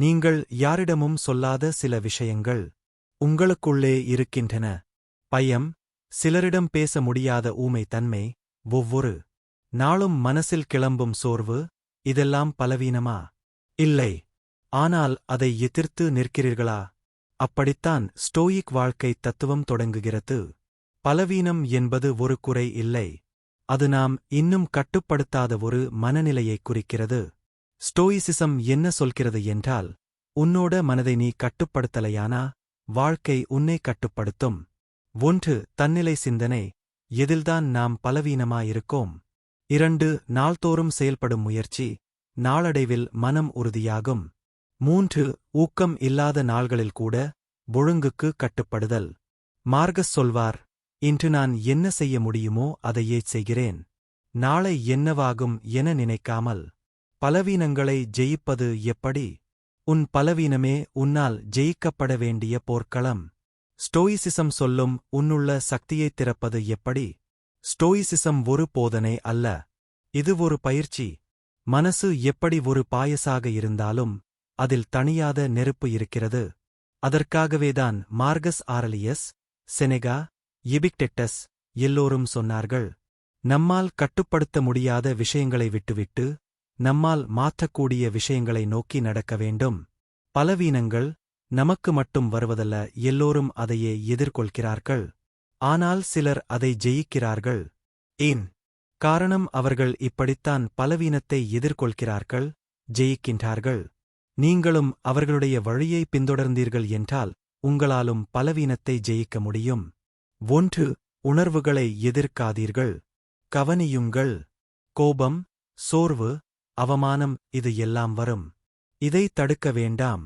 நீங்கள் யாரிடமும் சொல்லாத சில விஷயங்கள் உங்களுக்குள்ளே இருக்கின்றன. பயம் சிலரிடம் பேச முடியாத ஊமை தன்மை ஒவ்வொரு நாளும் மனசில் கிளம்பும் சோர்வு இதெல்லாம் பலவீனமா? இல்லை. ஆனால் அதை எதிர்த்து நிற்கிறீர்களா? அப்படித்தான் ஸ்டோயிக் வாழ்க்கை தத்துவம் தொடங்குகிறது. பலவீனம் என்பது ஒரு குறை இல்லை. அது நாம் இன்னும் கட்டுப்படுத்தாத ஒரு மனநிலையைக் குறிக்கிறது. ஸ்டோயிசிசம் என்ன சொல்கிறது என்றால் உன்னோட மனதை நீ கட்டுப்படுத்தலையானா? வாழ்க்கை உன்னை கட்டுப்படுத்தும். ஒன்று தன்னிலை சிந்தனை. எதில்தான் நாம் பலவீனமாயிருக்கோம். இரண்டு நாள்தோறும் செயல்படும் முயற்சி. நாளடைவில் மனம் உறுதியாகும். மூன்று ஊக்கம் இல்லாத நாள்களில் கூட ஒழுங்குக்கு கட்டுப்படுதல். மார்கஸ் சொல்வார் இன்று நான் என்ன செய்ய முடியுமோ அதையே செய்கிறேன். நாளை என்னவாகும் என நினைக்காமல். பலவீனங்களை ஜெயிப்பது எப்படி? உன் பலவீனமே உன்னால் ஜெயிக்கப்பட வேண்டிய போர்க்களம். ஸ்டோயிசிசம் சொல்லும் உன்னுள்ள சக்தியைத் திறப்பது எப்படி? ஸ்டோயிசிசம் ஒரு போதனை அல்ல. இது ஒரு பயிற்சி. மனசு எப்படி ஒரு பாயசாக இருந்தாலும் அதில் தணியாத நெருப்பு இருக்கிறது. அதற்காகவேதான் மார்கஸ் ஆரலியஸ் செனெகா எபிக்டெட்டஸ் எல்லோரும் சொன்னார்கள். நம்மால் கட்டுப்படுத்த முடியாத விஷயங்களை விட்டுவிட்டு நம்மால் மாற்றக்கூடிய விஷயங்களை நோக்கி நடக்க வேண்டும். பலவீனங்கள் நமக்கு மட்டும் வருவதல்ல எல்லோரும் அதையே எதிர்கொள்கிறார்கள். ஆனால் சிலர் அதை ஜெயிக்கிறார்கள். ஏன்? காரணம் அவர்கள் இப்படித்தான் பலவீனத்தை எதிர்கொள்கிறார்கள் ஜெயிக்கின்றார்கள். நீங்களும் அவர்களுடைய வழியை பின்தொடர்ந்தீர்கள் என்றால் உங்களாலும் பலவீனத்தை ஜெயிக்க முடியும். ஒன்று உணர்வுகளை எதிர்க்காதீர்கள். கவனியுங்கள். கோபம் சோர்வு அவமானம் இது எல்லாம் வரும். இதை தடுக்க வேண்டாம்.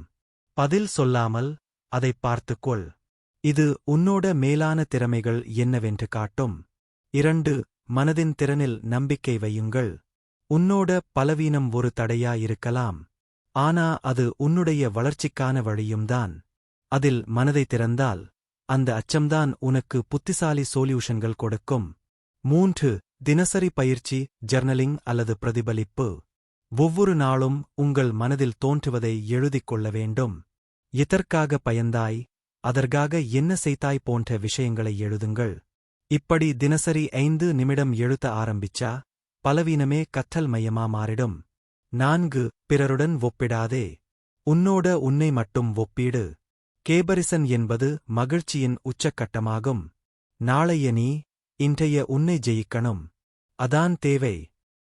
பதில் சொல்லாமல் அதைப் பார்த்துக்கொள். இது உன்னோட மேலான திறமைகள் என்னவென்று காட்டும். இரண்டு மனதின் திறனில் நம்பிக்கை வையுங்கள். உன்னோட பலவீனம் ஒரு தடையா இருக்கலாம். ஆனா அது உன்னுடைய வளர்ச்சிக்கான வழியும்தான் அதில் மனதை திறந்தால் அந்த அச்சம்தான் உனக்கு புத்திசாலி சொல்யூஷன்கள் கொடுக்கும். மூன்று தினசரி பயிற்சி ஜர்னலிங் அல்லது பிரதிபலிப்பு. ஒவ்வொரு நாளும் உங்கள் மனதில் தோன்றுவதை எழுதிக் கொள்ள வேண்டும். எதற்காக பயந்தாய்? அதற்காக என்ன செய்தாய் போன்ற விஷயங்களை எழுதுங்கள். இப்படி தினசரி ஐந்து நிமிடம் எழுத ஆரம்பிச்சா பலவீனமே கற்றல் மையமா மாறிடும். நான்கு பிறருடன் ஒப்பிடாதே. உன்னோட உன்னை மட்டும் ஒப்பீடு. கேபரிசன் என்பது மகிழ்ச்சியின் உச்சக்கட்டமாகும். நாளைய நீ இன்றைய உன்னை ஜெயிக்கணும். அதான் தேவை.